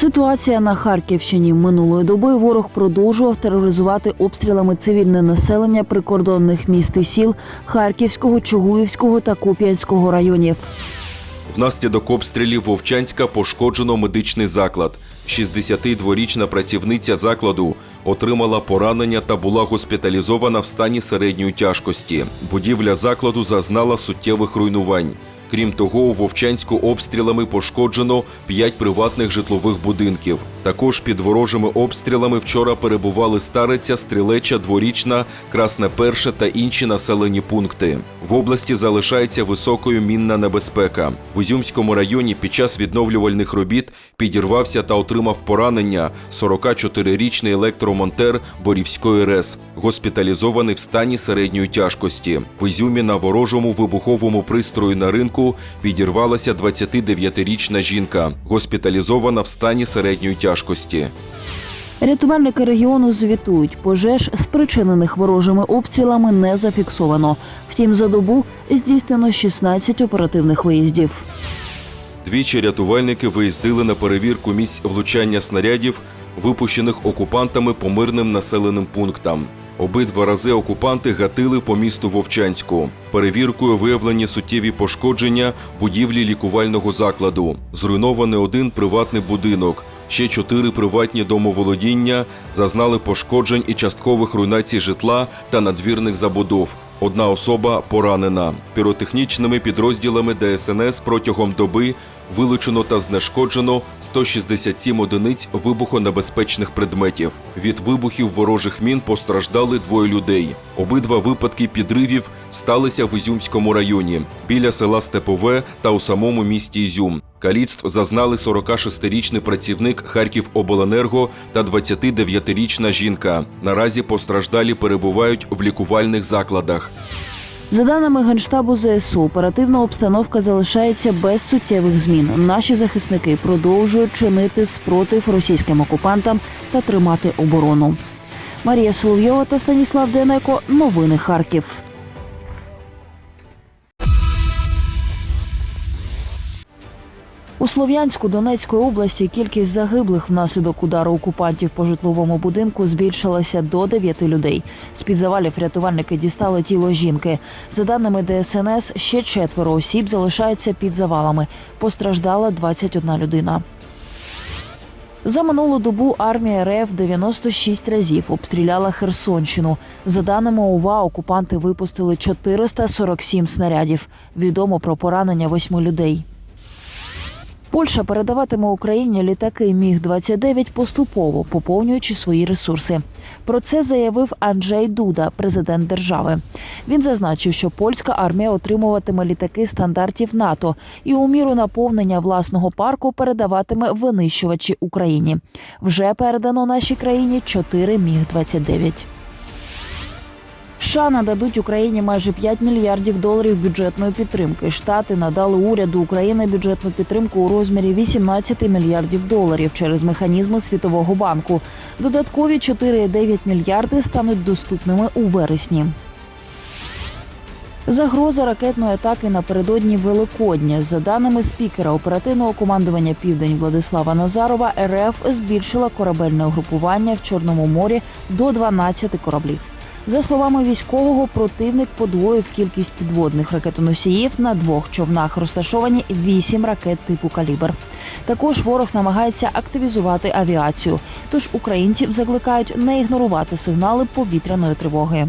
Ситуація на Харківщині минулої доби ворог продовжував тероризувати обстрілами цивільне населення прикордонних міст і сіл Харківського, Чугуївського та Куп'янського районів. Внаслідок обстрілів Вовчанська пошкоджено медичний заклад. 62-річна працівниця закладу отримала поранення та була госпіталізована в стані середньої тяжкості. Будівля закладу зазнала суттєвих руйнувань. Крім того, у Вовчанську обстрілами пошкоджено 5 приватних житлових будинків. Також під ворожими обстрілами вчора перебували Стариця, Стрілеча, Дворічна, Красне Перше та інші населені пункти. В області залишається високою мінна небезпека. В Ізюмському районі під час відновлювальних робіт підірвався та отримав поранення 44-річний електромонтер Борівської РЕС, госпіталізований в стані середньої тяжкості. В Ізюмі на ворожому вибуховому пристрої на ринку підірвалася 29-річна жінка, госпіталізована в стані середньої тяжкості. Рятувальники регіону звітують, пожеж, спричинених ворожими обстрілами, не зафіксовано. Втім, за добу здійснено 16 оперативних виїздів. Двічі рятувальники виїздили на перевірку місць влучання снарядів, випущених окупантами по мирним населеним пунктам. Обидва рази окупанти гатили по місту Вовчанську. Перевіркою виявлені суттєві пошкодження будівлі лікувального закладу. Зруйнований один приватний будинок. Ще чотири приватні домоволодіння зазнали пошкоджень і часткових руйнацій житла та надвірних забудов. Одна особа поранена. Піротехнічними підрозділами ДСНС протягом доби вилучено та знешкоджено 167 одиниць вибухонебезпечних предметів. Від вибухів ворожих мін постраждали двоє людей. Обидва випадки підривів сталися в Ізюмському районі біля села Степове та у самому місті Ізюм. Каліцтв зазнали 46-річний працівник Харківобленерго та 29-річна жінка. Наразі постраждалі перебувають в лікувальних закладах. За даними Генштабу ЗСУ, оперативна обстановка залишається без суттєвих змін. Наші захисники продовжують чинити спротив російським окупантам та тримати оборону. Марія Соловйова та Станіслав Денеко. Новини Харків. У Слов'янську Донецької області кількість загиблих внаслідок удару окупантів по житловому будинку збільшилася до 9 людей. З під завалів рятувальники дістали тіло жінки. За даними ДСНС, ще четверо осіб залишаються під завалами. Постраждала 21 людина. За минулу добу армія РФ 96 разів обстріляла Херсонщину. За даними ОВА, окупанти випустили 447 снарядів. Відомо про поранення восьми людей. Польща передаватиме Україні літаки Міг 29 поступово, поповнюючи свої ресурси. Про це заявив Анджей Дуда, президент держави. Він зазначив, що польська армія отримуватиме літаки стандартів НАТО і у міру наповнення власного парку передаватиме винищувачі Україні. Вже передано нашій країні 4 Міг 29 США нададуть Україні майже 5 мільярдів доларів бюджетної підтримки. Штати надали уряду України бюджетну підтримку у розмірі 18 мільярдів доларів через механізми Світового банку. Додаткові 4,9 мільярди стануть доступними у вересні. Загроза ракетної атаки напередодні Великодня. За даними спікера оперативного командування Південь Владислава Назарова, РФ збільшила корабельне угрупування в Чорному морі до 12 кораблів. За словами військового, противник подвоїв кількість підводних ракетоносіїв на двох човнах розташовані вісім ракет типу калібр. Також ворог намагається активізувати авіацію. Тож українців закликають не ігнорувати сигнали повітряної тривоги.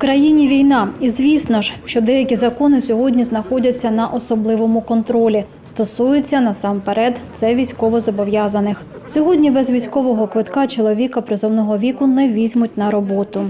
Країні війна, і звісно ж, що деякі закони сьогодні знаходяться на особливому контролі. Стосується насамперед це військовозобов'язаних. Сьогодні без військового квитка чоловіка призовного віку не візьмуть на роботу.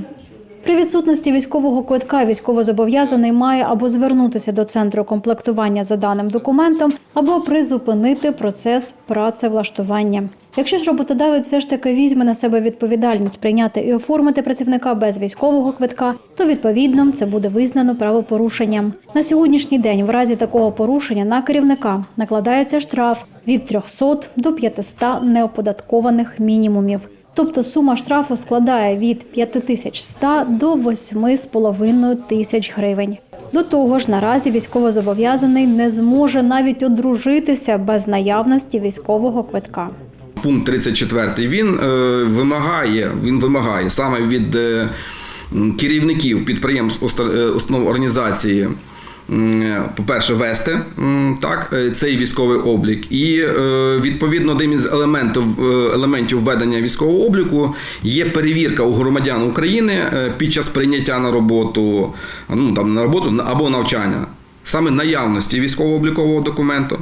При відсутності військового квитка військовозобов'язаний має або звернутися до центру комплектування за даним документом, або призупинити процес працевлаштування. Якщо ж роботодавець все ж таки візьме на себе відповідальність прийняти і оформити працівника без військового квитка, то відповідно це буде визнано правопорушенням. На сьогоднішній день, в разі такого порушення на керівника накладається штраф від 300 до 500 неоподаткованих мінімумів. Тобто сума штрафу складає від 5100 до 8,5 тисяч гривень. До того ж, наразі військовозобов'язаний не зможе навіть одружитися без наявності військового квитка. Пункт 34 він е, вимагає, він вимагає саме від е, керівників підприємств, уста- е, установ організації. По-перше, вести так, е, цей військовий облік, і е, відповідно одним із елементів, е, елементів ведення військового обліку є перевірка у громадян України під час прийняття на роботу, ну там на роботу або навчання, саме наявності військово-облікового документу.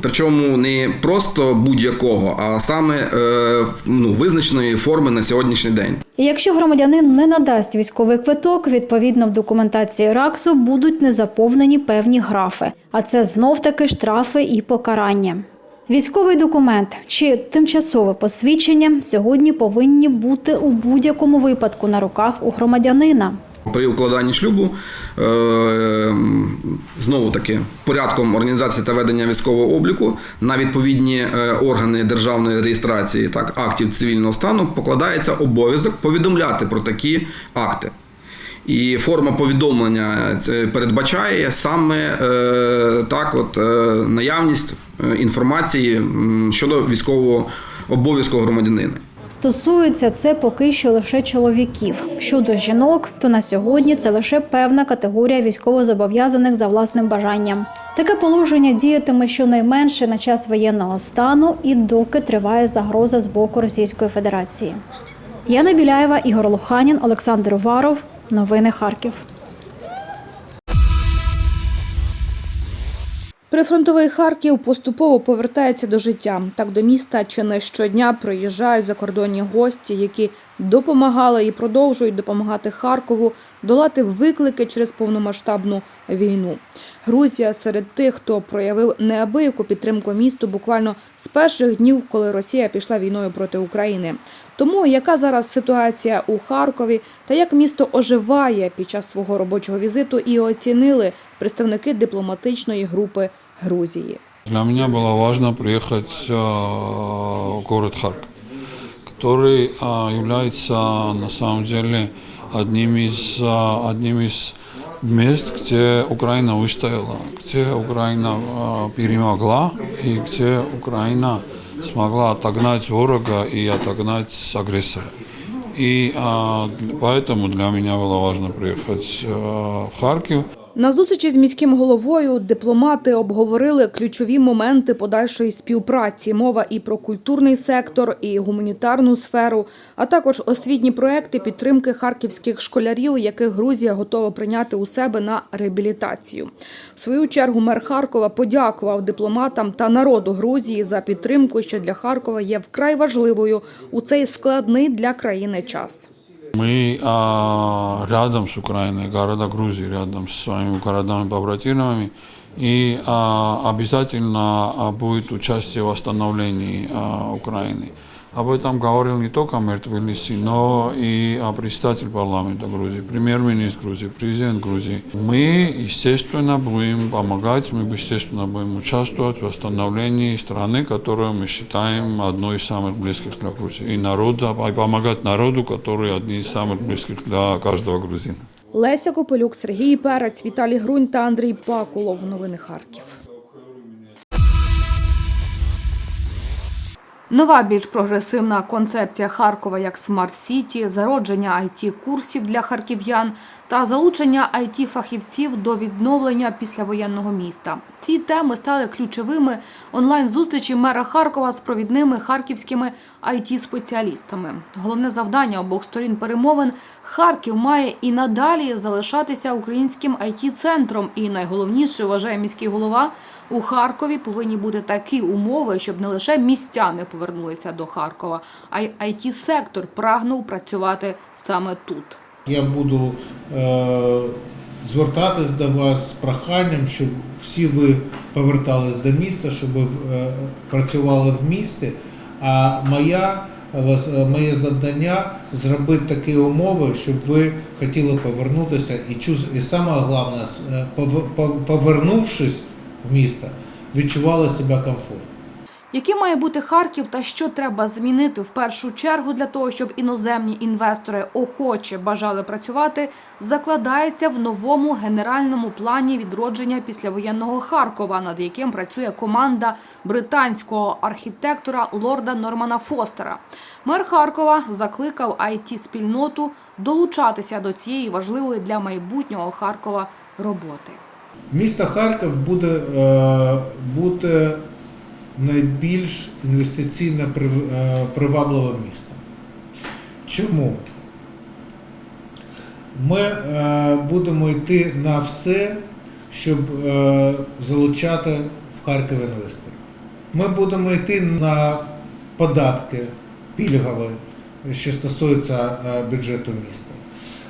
Причому не просто будь-якого, а саме е, ну, визначеної форми на сьогоднішній день. Якщо громадянин не надасть військовий квиток, відповідно в документації РАКСу будуть незаповнені певні графи, а це знов таки штрафи і покарання. Військовий документ чи тимчасове посвідчення сьогодні повинні бути у будь-якому випадку на руках у громадянина. При укладанні шлюбу е, знову таки порядком організації та ведення військового обліку на відповідні е, органи державної реєстрації так актів цивільного стану покладається обов'язок повідомляти про такі акти. І форма повідомлення це передбачає саме е, так, от, е, наявність е, інформації щодо військового обов'язку громадянина. Стосується це поки що лише чоловіків. Щодо жінок, то на сьогодні це лише певна категорія військовозобов'язаних за власним бажанням. Таке положення діятиме щонайменше на час воєнного стану і доки триває загроза з боку Російської Федерації. Яна Біляєва, Ігор Луханін, Олександр Уваров. Новини Харків. Прифронтовий Харків поступово повертається до життя. Так до міста чи не щодня приїжджають закордонні гості, які допомагали і продовжують допомагати Харкову долати виклики через повномасштабну війну. Грузія серед тих, хто проявив неабияку підтримку місту буквально з перших днів, коли Росія пішла війною проти України. Тому яка зараз ситуація у Харкові та як місто оживає під час свого робочого візиту, і оцінили представники дипломатичної групи Грузії. Для меня было важно приехать э, в город Харьков, который э, является на самом деле одним из, э, одним из мест, где Украина выстояла, где Украина перемогла и где Украина смогла отогнать ворога и отогнать агрессора. И э, поэтому для меня было важно приехать э, в Харьков. На зустрічі з міським головою дипломати обговорили ключові моменти подальшої співпраці. Мова і про культурний сектор, і гуманітарну сферу, а також освітні проекти підтримки харківських школярів, яких Грузія готова прийняти у себе на реабілітацію. В свою чергу мер Харкова подякував дипломатам та народу Грузії за підтримку, що для Харкова є вкрай важливою у цей складний для країни час. Мы а, рядом с Украиной, города Грузии, рядом с своими городами-побратимами, и а, обязательно а, будет участие в восстановлении а, Украины. Об этом говорил не только мэр Тбилиси, но и а, председатель парламента Грузии, премьер-министр Грузии, президент Грузии. Мы, естественно, будем помогать, мы, естественно, будем участвовать в восстановлении страны, которую мы считаем одной из самых близких для Грузии. И народа, и помогать народу, который одни из самых близких для каждого грузина. Леся Копелюк, Сергій Перець, Віталій Грунь та Андрій Пакулов. Новини Харків. Нова більш прогресивна концепція Харкова як смарт-сіті, зародження it курсів для харків'ян та залучення it фахівців до відновлення післявоєнного міста. Ці теми стали ключовими онлайн-зустрічі мера Харкова з провідними харківськими it спеціалістами Головне завдання обох сторін перемовин Харків має і надалі залишатися українським it центром І найголовніше вважає міський голова у Харкові повинні бути такі умови, щоб не лише містяни повернулися до Харкова, а й it сектор прагнув працювати саме тут. Я буду е, звертатись до вас з проханням, щоб всі ви повертались до міста, щоб ви е, працювали в місті. А моя, е, моє завдання зробити такі умови, щоб ви хотіли повернутися і чуз- і саме головне, пов- пов- повернувшись в місто, відчували себе комфортно. Який має бути Харків та що треба змінити в першу чергу для того, щоб іноземні інвестори охоче бажали працювати, закладається в новому генеральному плані відродження післявоєнного Харкова, над яким працює команда британського архітектора лорда Нормана Фостера. Мер Харкова закликав it спільноту долучатися до цієї важливої для майбутнього Харкова роботи. Місто Харків буде е, бути найбільш інвестиційно е, привабливим містом. Чому? Ми е, будемо йти на все, щоб е, залучати в Харків інвесторів. Ми будемо йти на податки пільгові, що стосується бюджету міста.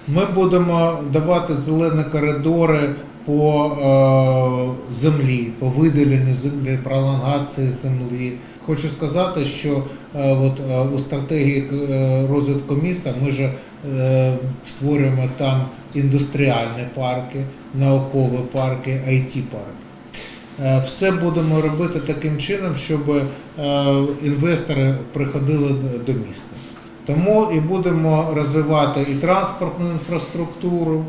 Ми будемо давати зелені коридори по е, землі, по виділенню землі, пролонгації землі. Хочу сказати, що е, от, е, у стратегії розвитку міста ми ж створюємо там індустріальні парки, наукові парки, it парки. Все будемо робити таким чином, щоб інвестори приходили до міста. Тому і будемо розвивати і транспортну інфраструктуру,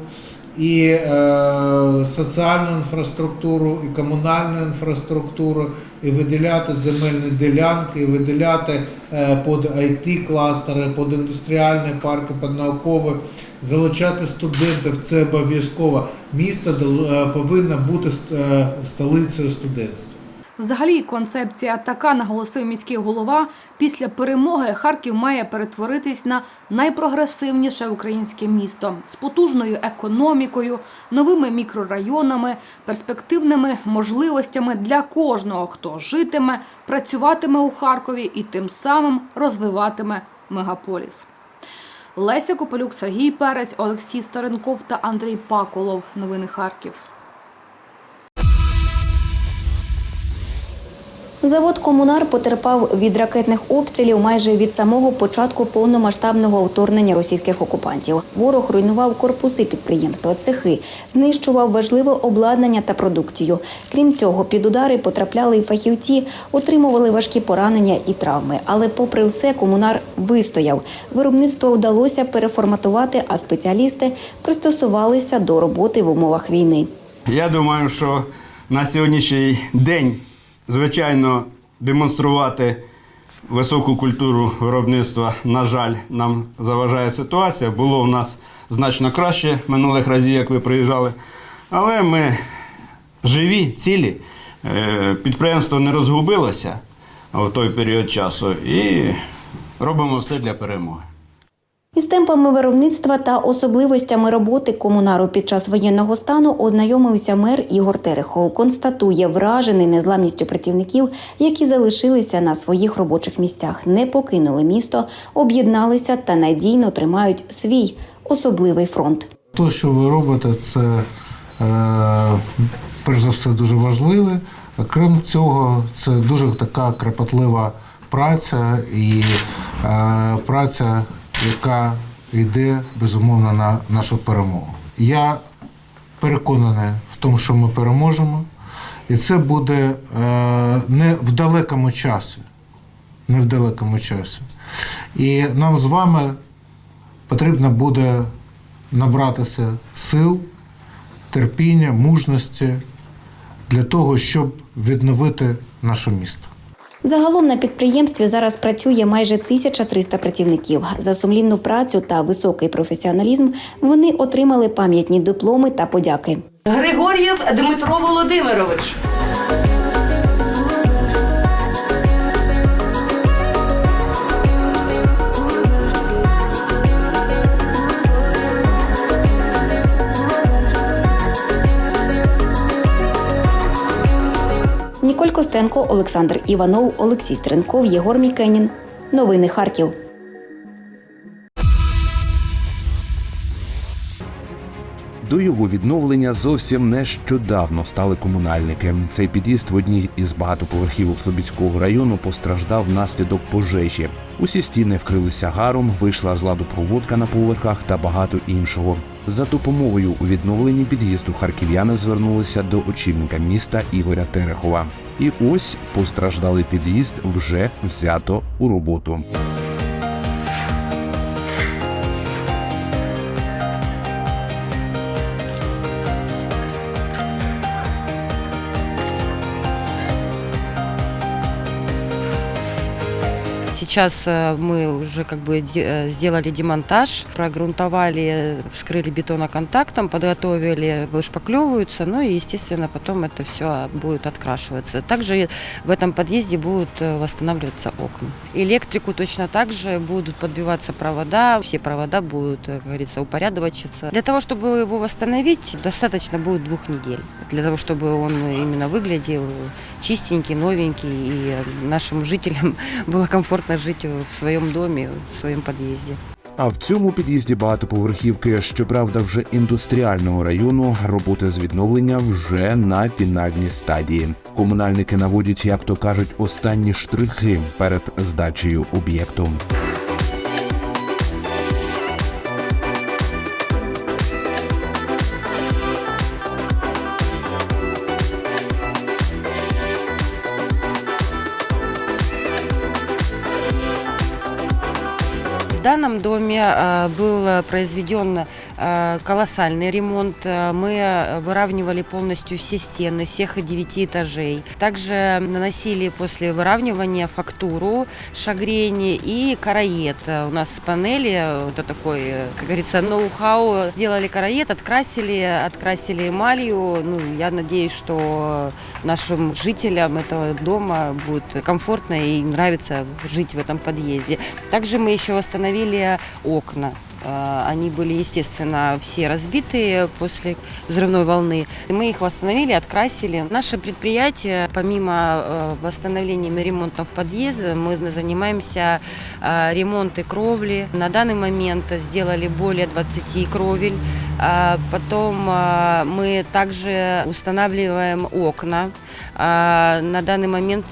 і е, соціальну інфраструктуру, і комунальну інфраструктуру, і виділяти земельні ділянки, і виділяти е, під it кластери, під індустріальні парки, під наукові, залучати студентів. Це обов'язково. Місто е, повинно бути е, столицею студентства. Взагалі, концепція така, наголосив міський голова. Після перемоги Харків має перетворитись на найпрогресивніше українське місто з потужною економікою, новими мікрорайонами, перспективними можливостями для кожного, хто житиме, працюватиме у Харкові і тим самим розвиватиме мегаполіс. Леся Кополюк, Сергій Перець, Олексій Старенков та Андрій Паколов. Новини Харків. Завод Комунар потерпав від ракетних обстрілів майже від самого початку повномасштабного вторгнення російських окупантів. Ворог руйнував корпуси підприємства, цехи, знищував важливе обладнання та продукцію. Крім цього, під удари потрапляли і фахівці, отримували важкі поранення і травми. Але, попри все, комунар вистояв. Виробництво вдалося переформатувати, а спеціалісти пристосувалися до роботи в умовах війни. Я думаю, що на сьогоднішній день, звичайно, демонструвати високу культуру виробництва, на жаль, нам заважає ситуація. Було у нас значно краще минулих разів, як ви приїжджали. Але ми живі, цілі. Е, Підприємство не розгубилося в той період часу і робимо все для перемоги. Із темпами виробництва та особливостями роботи комунару під час воєнного стану ознайомився мер Ігор Терехов. Констатує вражений незламністю працівників, які залишилися на своїх робочих місцях, не покинули місто, об'єдналися та надійно тримають свій особливий фронт. То, що ви робите, це е, перш за все дуже важливе. Крім цього, це дуже така кропотлива праця і е, праця, яка йде безумовно на нашу перемогу. Я переконаний в тому, що ми переможемо, і це буде е, не в далекому часі. Не в далекому часі. І нам з вами потрібно буде набратися сил, терпіння, мужності для того, щоб відновити наше місто. Загалом на підприємстві зараз працює майже 1300 працівників. За сумлінну працю та високий професіоналізм вони отримали пам'ятні дипломи та подяки. Григор'єв Дмитро Володимирович. Костенко, Олександр Іванов, Олексій Стренков, Єгор Мікенін. Новини Харків. До його відновлення зовсім нещодавно стали комунальники. Цей під'їзд в одній із багатоповерхівок Слобідського району постраждав внаслідок пожежі. Усі стіни вкрилися гаром, вийшла з ладу проводка на поверхах та багато іншого. За допомогою у відновленні під'їзду харків'яни звернулися до очільника міста Ігоря Терехова. І ось постраждалий під'їзд вже взято у роботу. Сейчас э, мы уже как бы э, сделали демонтаж, прогрунтовали, вскрыли бетоноконтактом, подготовили, вышпаклевываются, ну и, естественно, потом это все будет открашиваться. Также в этом подъезде будут э, восстанавливаться окна. Электрику точно так же будут подбиваться провода, все провода будут, как говорится, упорядочиться. Для того, чтобы его восстановить, достаточно будет двух недель. Для того, чтобы он именно выглядел чистенький, новенький, и нашим жителям было комфортно жить в своєму домі, в своєму під'їзді. А в цьому під'їзді багатоповерхівки, щоправда, вже індустріального району, роботи з відновлення вже на фінальній стадії. Комунальники наводять, як то кажуть, останні штрихи перед здачею об'єкту. В данном доме э, был произведен э, колоссальный ремонт. Э, Мы выравнивали полностью все стены всех девяти этажей. Также наносили после выравнивания фактуру, шагрени и караед. У нас панели, это такой, э, как говорится, ноу-хау. Сделали караед, открасили, открасили эмалью. Ну, я надеюсь, что нашим жителям этого дома будет комфортно и нравится жить в этом подъезде. Также мы еще восстановили окна. Э, Они были, естественно, все разбитые после взрывной волны. И Мы их восстановили, открасили. Наше предприятие, помимо э, восстановлением и ремонтов подъезда, мы занимаемся э, ремонтом кровли. На данный момент сделали более 20 кровель. А Потом э, мы также устанавливаем окна. А, На данный момент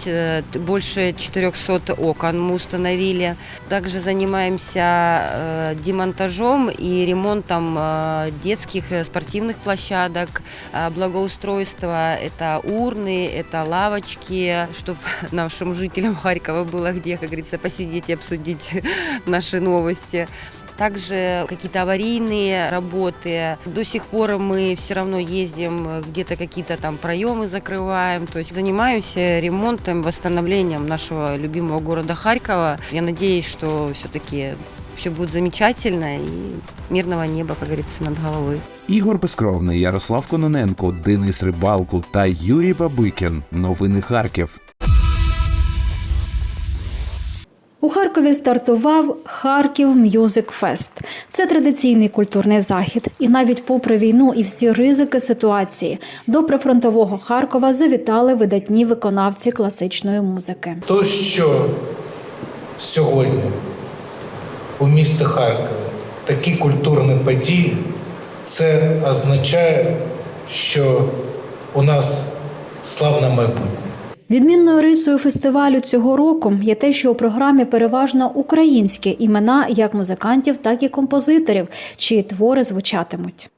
больше 400 окон мы установили. Также занимаемся э, демонтажом и ремонтом э, детских э, спортивных площадок, э, благоустройства. Это урны, это лавочки, чтобы нашим жителям Харькова было где, как говорится, посидеть и обсудить наши новости. Также какие-то аварийные работы. До сих пор мы все равно ездим, где-то какие-то там проемы закрываем. То есть занимаемся ремонтом, восстановлением нашего любимого города Харькова. Я надеюсь, что все-таки все будет замечательно и мирного неба, как говорится, над головой. Ігор Безкровний, Ярослав Кононенко, Денис Рибалко та Юрій Бабикін. Новини Харків. У Харкові стартував Харків М'юзик Фест. Це традиційний культурний захід. І навіть попри війну і всі ризики ситуації, до прифронтового Харкова завітали видатні виконавці класичної музики. То, що сьогодні у місті Харкові такі культурні події, це означає, що у нас славне майбутнє. Відмінною рисою фестивалю цього року є те, що у програмі переважно українські імена як музикантів, так і композиторів, чиї твори звучатимуть.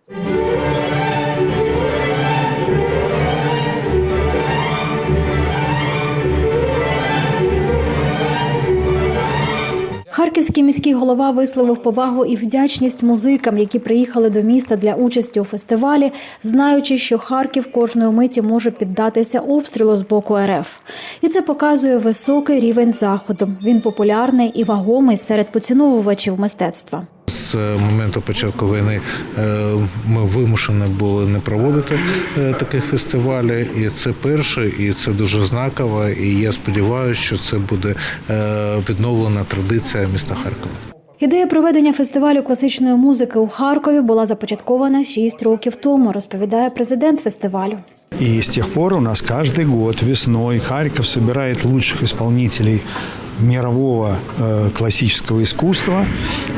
Харківський міський голова висловив повагу і вдячність музикам, які приїхали до міста для участі у фестивалі, знаючи, що Харків кожної миті може піддатися обстрілу з боку РФ. І це показує високий рівень заходу. Він популярний і вагомий серед поціновувачів мистецтва. З моменту початку війни е, ми вимушені були не проводити е, таких фестивалів, і це перше, і це дуже знаково. І я сподіваюся, що це буде е, відновлена традиція міста Харкова. Ідея проведення фестивалю класичної музики у Харкові була започаткована 6 років тому, розповідає президент фестивалю. И с тех пор у нас каждый год весной Харьков собирает лучших исполнителей мирового э, классического искусства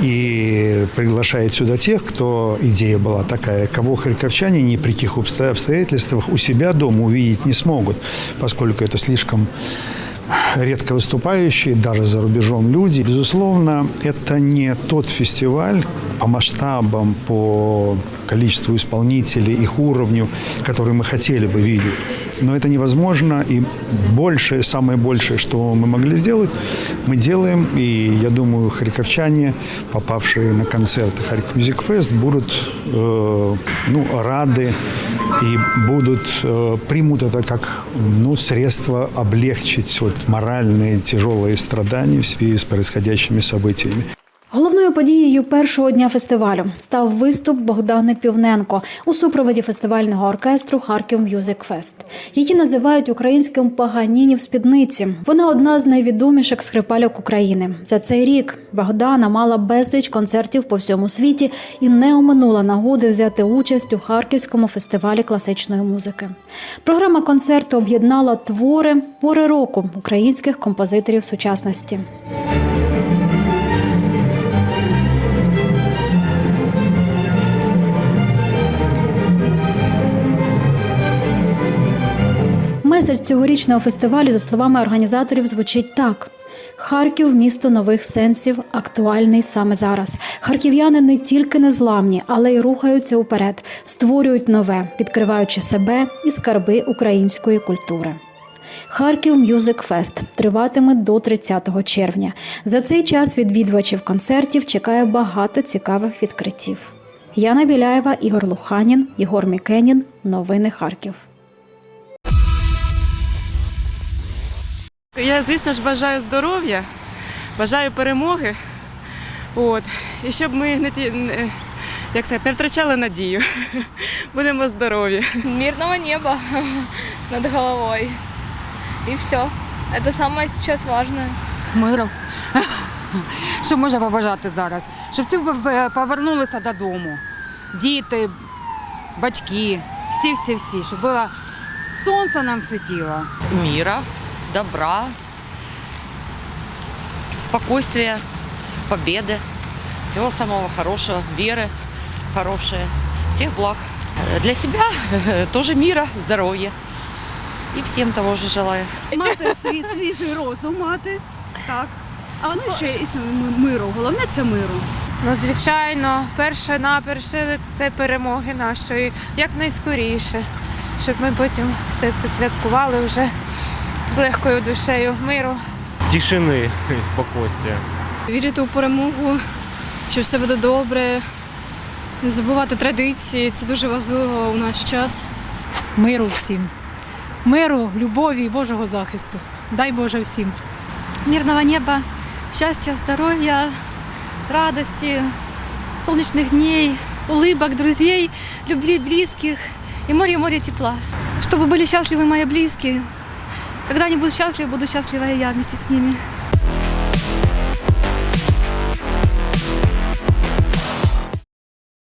и приглашает сюда тех, кто, идея была такая, кого харьковчане ни при каких обстоятельствах у себя дома увидеть не смогут, поскольку это слишком редко выступающие, даже за рубежом люди. Безусловно, это не тот фестиваль по масштабам, по количеству исполнителей, их уровню, который мы хотели бы видеть. Но это невозможно, и большее, самое большее, что мы могли сделать, мы делаем. И я думаю, харьковчане, попавшие на концерты Харьков Music Fest, будут э, ну, рады и будут, э, примут это как ну, средство облегчить вот, моральные тяжелые страдания в связи с происходящими событиями. Головною подією першого дня фестивалю став виступ Богдани Півненко у супроводі фестивального оркестру Харків М'юзик Фест. Її називають українським Паганіні в спідниці. Вона одна з найвідоміших скрипальок України. За цей рік Богдана мала безліч концертів по всьому світі і не оминула нагоди взяти участь у Харківському фестивалі класичної музики. Програма концерту об'єднала твори пори року українських композиторів сучасності. Меседж цьогорічного фестивалю, за словами організаторів, звучить так: Харків місто нових сенсів, актуальний саме зараз. Харків'яни не тільки незламні, але й рухаються уперед, створюють нове, відкриваючи себе і скарби української культури. Харків М'юзик Фест триватиме до 30 червня. За цей час відвідувачів концертів чекає багато цікавих відкриттів. Яна Біляєва, Ігор Луханін, Єгор Мікенін. Новини Харків. Я, звісно ж, бажаю здоров'я, бажаю перемоги. От. І щоб ми не ті, не- як сказати, не втрачали надію. Будемо здорові. мирного неба над головой. И все. Это самое сейчас важное. Миру. Що можна побажати зараз? Щоб всі повернулися додому. Діти, батьки, всі-всі-всі, щоб було сонце нам світило. Мира, добра, спокойствия, победы, всего самого хорошего, веры хорошее, всех благ. Э, Для себя тоже мира, здоровья. И всем того же желаю. Мати свій свіжий розум мати. Так. А ну ще і миру. Головне це миру. Ну, звичайно, перше наперше це перемоги нашої, як найскоріше, щоб ми потім все це святкували вже з легкою душею миру. Тишини і спокійствия. Вірити у перемогу, що все буде добре. Не забувати традиції, це дуже важливо у наш час. Миру всім. Миру, любові і Божого захисту. Дай Боже всім. Мирного неба, счастья, здоровья, радости, солнечных дней, улыбок, друзей, любви близких и море-море тепла. Чтобы были счастливы мои близкие. Когда они будут счастливы, буду счастлива и я вместе с ними.